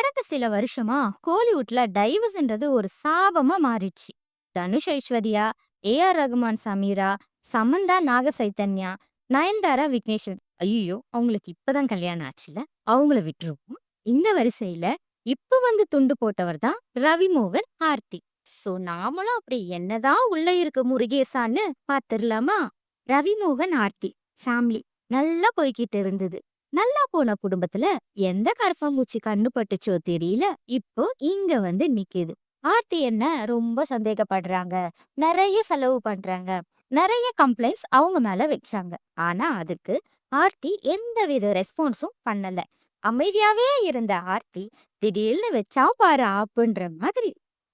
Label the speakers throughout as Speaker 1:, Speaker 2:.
Speaker 1: கடந்த சில வருஷமா கோலிவுட்ல டைவர்ஸ்ன்றது ஒரு சாபமா மாறிடுச்சு. தனுஷ் ஐஸ்வர்யா ஏ ஆர் ரகுமான் சமீரா சமந்தா நாக சைத்தன்யா நயன்தாரா விக்னேஸ்வர் ஐயோ அவங்களுக்கு இப்பதான் கல்யாணம் ஆச்சுல அவங்கள விட்டுருவோம். இந்த வரிசையில இப்ப வந்து துண்டு போட்டவர் தான் ரவி மோகன் ஆர்த்தி. சோ நாமளும் அப்படி என்னதான் உள்ள இருக்க முருகேசான்னு பாத்துடலாமா ரவி மோகன் ஆர்த்தி. ஃபேமிலி. நல்லா போய்கிட்டு இருந்தது. நல்லா போன குடும்பத்துல எந்த கரப்பாம்பூச்சி கண்ணு பட்டுச்சோ தெரியல. இப்போ இங்க வந்து நிக்குது. ஆர்த்தி என்ன ரொம்ப சந்தேகப்படுறாங்க. நிறைய செலவு பண்றாங்க. நிறைய கம்ப்ளைண்ட்ஸ் அவங்க மேல வச்சாங்க. ஆனா அதுக்கு ஆர்த்தி எந்த வித ரெஸ்பான்ஸும் பண்ணல. அமைதியாவே இருந்த ஆர்த்தி திடீர்னு வச்சா பாரு ஆப்புன்ற மாதிரி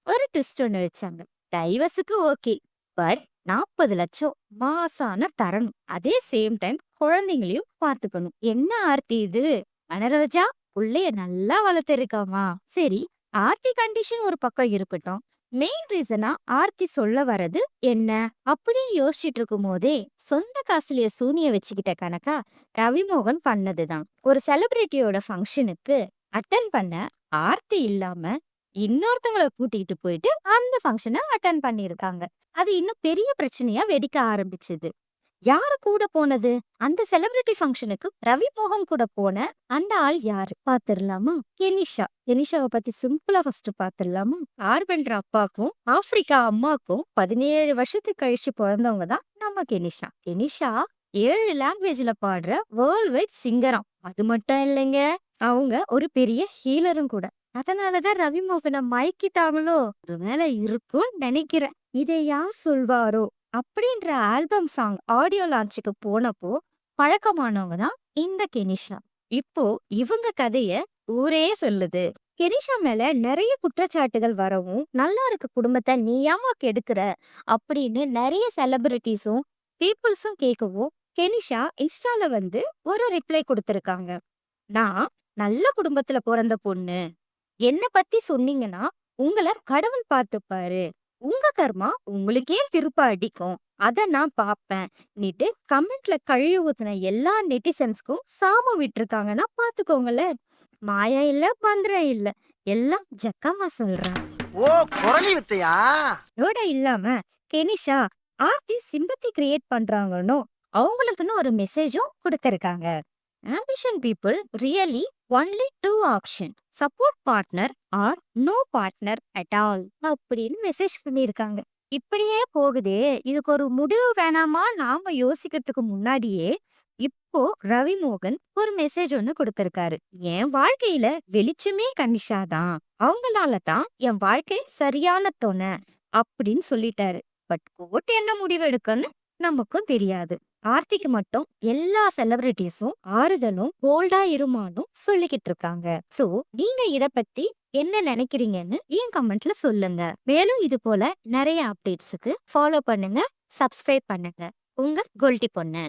Speaker 1: ஒரு ட்விஸ்ட் ஒண்ணு வச்சாங்க. டைவர்ஸுக்கு ஓகே பட் நாற்பது லட்சம் மாசான தரணும். அதே சேம் டைம் குழந்தைங்களையும் பார்த்துக்கணும். என்ன ஆர்த்தி இது? மனரோஜா புள்ளைய நல்லா வளர்த்திருக்காமா? சரி ஆர்த்தி கண்டிஷன் ஒரு பக்கம் இருக்கட்டும். மெயின் ரீசனா ஆர்த்தி சொல்ல வர்றது என்ன? அப்படின்னு யோசிச்சுட்டு இருக்கும் போதே சொந்த காசுலயே சூனிய வச்சுக்கிட்ட கணக்கா ரவிமோகன் பண்ணதுதான். ஒரு செலிபிரிட்டியோட ஃபங்க்ஷனுக்கு அட்டன் பண்ண ஆர்த்தி இல்லாம இன்னொருத்தங்களை கூட்டிகிட்டு போயிட்டு அந்த ஃபங்க்ஷனை அட்டன் பண்ணிருக்காங்க அது இன்னும் பெரிய பிரச்சனையா வெடிக்க ஆரம்பிச்சது. யாரு கூட போனது? அந்த செலிபிரிட்டி ஃபங்க்ஷனுக்கு ரவி மோகன் கூட போன அந்த ஆள் யாரு? பாத்துடலாமா கெனிஷா. கெனிஷாவை பத்தி சிம்பிளா ஃபர்ஸ்ட் பாத்துடலாமா ஆர்பென்ற அப்பாக்கும் ஆப்பிரிக்கா அம்மாக்கும் பதினேழு வருஷத்துக்கு கழிச்சு பிறந்தவங்க தான் நம்ம கெனிஷா. கெனிஷா ஏழு லாங்குவேஜ்ல பாடுற வேர்ல்ட் வைட் சிங்கரம் அது மட்டும் இல்லைங்க அவங்க ஒரு பெரிய ஹீலரும் கூட. அதனாலதான் ரவி மோகனை மயக்கிட்டாங்களோ? ஒரு வேலை இருக்கும்னு நினைக்கிறேன். இதை யார் சொல்வாரோ? அப்படின்ற ஆல்பம் சாங் ஆடியோ லான்ச்சுக்கு போனப்போ பழக்கமானவங்க தான் இந்த கெனிஷா. இப்போ இவங்க கதைய ஊரே சொல்லுது. கெனிஷா மேல நிறைய குற்றச்சாட்டுகள் வரவும் நல்லா இருக்க குடும்பத்தை நீயாமா கெடுக்கிற? அப்படின்னு நிறைய செலிபிரிட்டிஸும் பீப்புள்ஸும் கேட்கவும் கெனிஷா இன்ஸ்டால வந்து ஒரு ரிப்ளை கொடுத்துருக்காங்க. நான் நல்ல குடும்பத்துல பிறந்த பொண்ணு. என்ன பத்தி சொன்னீங்கன்னா உங்களை கடவுள் பார்த்துப்பாரு. உங்க கர்மா உங்களுக்கே திருப்ப அடிக்கும். அத நான் பாப்பேன். நீட்டு கமெண்ட்ல கழுவி ஊத்துன எல்லா நெட்டிசன்ஸ்க்கும் சாபம் விட்டுருக்காங்கன்னா பாத்துக்கோங்களேன். மாயா இல்ல மந்திரம் இல்ல. எல்லாம் ஜக்கமா சொல்றேன்.
Speaker 2: ஓ குரலி வித்தையா?
Speaker 1: இதோட இல்லாம கெனிஷா ஆர்த்தி சிம்பத்தி கிரியேட் பண்றாங்கன்னு அவங்களுக்குன்னு ஒரு மெசேஜும் கொடுத்திருக்காங்க. Ambition people really only two option support partner or no partner at all அப்படின்னு மெசேஜ் பண்ணியிருக்காங்க. இப்படியே போகுதே. இதுக்கு ஒரு முடிவு வேணாமா? நாம யோசிக்கிறதுக்கு முன்னாடியே இப்போ ரவி மோகன் ஒரு மெசேஜ் ஒன்று கொடுத்திருக்காரு. என் வாழ்க்கையில வெளிச்சமே கனிஷா தான் அவங்களால தான் என் வாழ்க்கை சரியான துணை அப்படின்னு சொல்லிட்டாரு. பட் கோர்ட் என்ன முடிவு எடுக்கன்னு நமக்கும் தெரியாது. ஆர்த்திக்கு மட்டும் எல்லா செலிபிரிட்டிஸும் ஆறுதலும் போல்டா இருமானும் சொல்லிக்கிட்டு இருக்காங்க. சோ நீங்க இத பத்தி என்ன நினைக்கிறீங்கன்னு என் கமெண்ட்ல சொல்லுங்க. மேலும் இது போல நிறைய அப்டேட்ஸுக்கு ஃபாலோ பண்ணுங்க சப்ஸ்கிரைப் பண்ணுங்க. உங்க கொல்டி பொண்ணு.